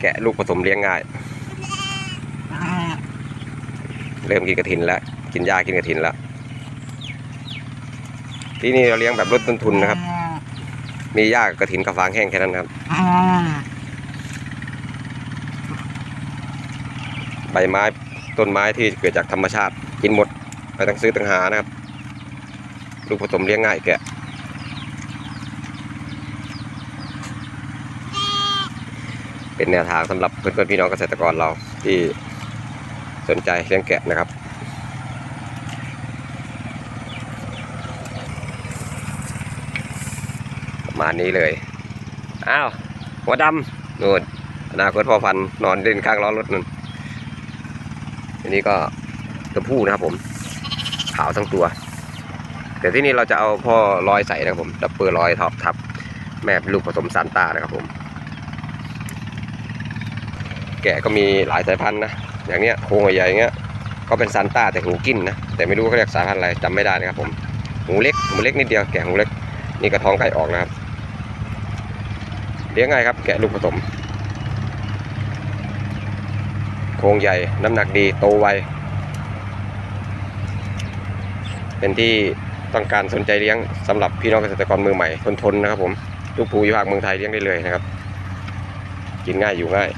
แกะลูกผสมเลี้ยงง่าย เริ่มกินกระถินแล้ว กินหญ้ากินกระถินแล้ว ที่นี่เราเลี้ยงแบบลดต้นทุนนะครับ มีหญ้ากระถินกับฟางแห้งแค่นั้นครับ ใบไม้ต้นไม้ที่เกิดจากธรรมชาติ กินหมดไม่ต้องซื้อต่างหานะครับ ลูกผสมเลี้ยงง่ายแกะ เป็นแนวทางสำหรับเพื่อนๆพี่น้องเกษตรกรเราที่สนใจเลี้ยงแกะนะครับ ประมาณนี้เลย อ้าว หัวดำนู่นอนาคตพ่อพันธุ์นอนเล่นข้างล้อรถนู่นอันนี้ก็ตัวผู้นะครับผม ขาวทั้งตัว แต่ที่นี่เราจะเอาพ่อลอยใส่นะครับผมดับเบิลลอยท็อปทับ แม่ลูกผสมซานตานะครับผม แกะก็มีหลายสายพันธุ์นะ อย่างเนี้ยโครงใหญ่ๆเงี้ย ก็เป็นซานต้าแต่หูกินนะ แต่ไม่รู้เขาเรียกสายพันธุ์อะไรจำไม่ได้นะครับผม หูเล็ก หูเล็กนิดเดียว แกะหูเล็ก นี่กระท้องไก่ออกนะครับ เลี้ยงง่ายครับ แกะลูกผสม โครงใหญ่ น้ำหนักดี โตไว เป็นที่ต้องการสนใจเลี้ยงสำหรับพี่น้องเกษตรกรมือใหม่ทนๆนะครับผม ลูกภูวิภาคเมืองไทยเลี้ยงได้เลยนะครับ กินง่ายอยู่ง่าย